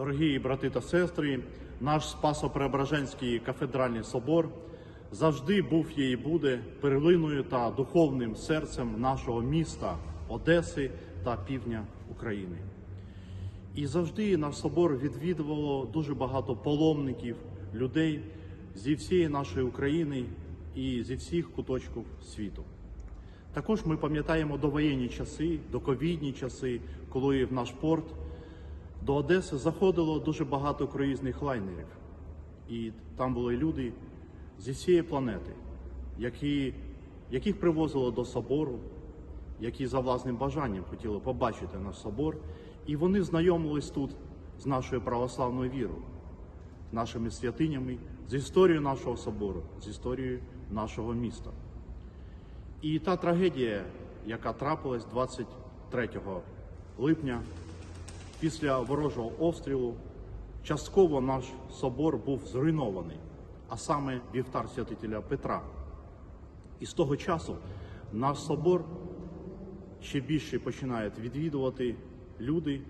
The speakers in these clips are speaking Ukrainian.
Дорогі брати та сестри, наш Спасо-Преображенський кафедральний собор завжди був є і буде перлиною та духовним серцем нашого міста Одеси та півдня України. І завжди наш собор відвідувало дуже багато паломників, людей зі всієї нашої України і зі всіх куточків світу. Також ми пам'ятаємо довоєнні часи, доковідні часи, коли в наш порт до Одеси заходило дуже багато круїзних лайнерів. І там були люди зі всієї планети, які, яких привозило до собору, які за власним бажанням хотіли побачити наш собор. І вони знайомились тут з нашою православною вірою, з нашими святинями, з історією нашого собору, з історією нашого міста. І та трагедія, яка трапилась 23 липня після ворожого обстрілу, частково наш собор був зруйнований, а саме вівтар святителя Петра. І з того часу наш собор ще більше починають відвідувати люди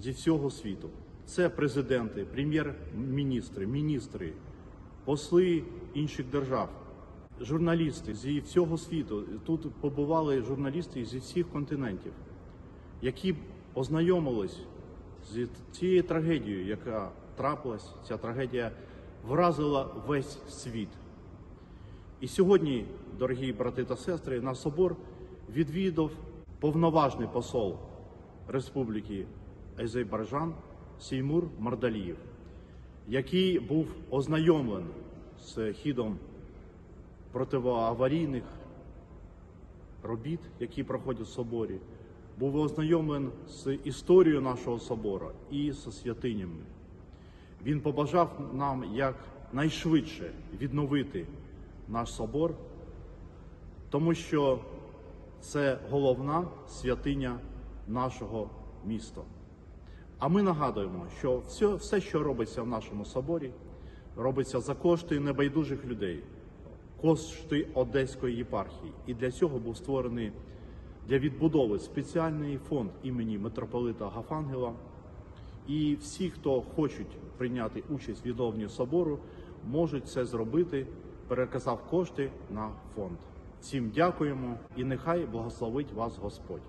зі всього світу. Це президенти, прем'єр-міністри, міністри, посли інших держав, журналісти зі всього світу. Тут побували журналісти зі всіх континентів, які ознайомились з цією трагедією, яка трапилась. Ця трагедія вразила весь світ. І сьогодні, дорогі брати та сестри, наш собор відвідав повноважний посол Республіки Азербайджан Сеймур Мардалієв, який був ознайомлений з хідом противоаварійних робіт, які проходять в соборі, був ознайомлений з історією нашого собору і з святинями. Він побажав нам як найшвидше відновити наш собор, тому що це головна святиня нашого міста. А ми нагадуємо, що все, все, що робиться в нашому соборі, робиться за кошти небайдужих людей, кошти Одеської єпархії. І для цього був створений для відбудови спеціальний фонд імені митрополита Гафангела. І всі, хто хочуть прийняти участь в відновленні собору, можуть це зробити, переказав кошти на фонд. Всім дякуємо і нехай благословить вас Господь.